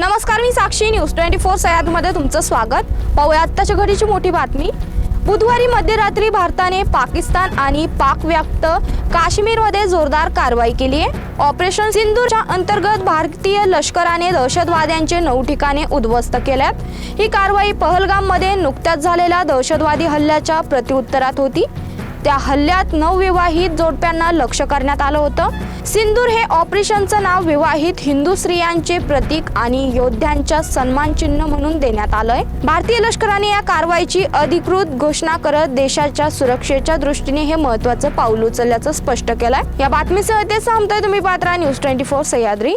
नमस्कार मी Sakshi news. Twenty four सह्याद्रीमध्ये तुमचं स्वागत. पाहूया आत्ताच्या घडीची मोठी बातमी. बुधवारी मध्यरात्री भारताने पाकिस्तान आणि पाक व्याप्त काश्मीरमध्ये जोरदार कारवाई केली आहे. ऑपरेशन सिंधूरच्या अंतर्गत भारतीय लष्कराने दहशतवाद्यांचे नऊ ठिकाणे उद्ध्वस्त केल्यात. ही कारवाई पहलगाममध्ये नुकत्याच झालेल्या दहशतवादी हल्ल्याच्या प्रत्युत्तरात होती. त्या हल्ल्यात नवविवाहित जोडप्यांना लक्ष करण्यात आलं होतं. सिंदूर हे ऑपरेशनचं नाव विवाहित हिंदू स्त्रियांचे प्रतीक आणि योद्ध्यांच्या सन्मान चिन्ह म्हणून देण्यात आलंय. भारतीय लष्कराने या कारवाईची अधिकृत घोषणा करत देशाच्या सुरक्षेच्या दृष्टीने हे महत्वाचं पाऊल उचलल्याचं स्पष्ट केलंय. या बातमीसह ते सांगतोय तुम्ही Patra news twenty four Sahyadri.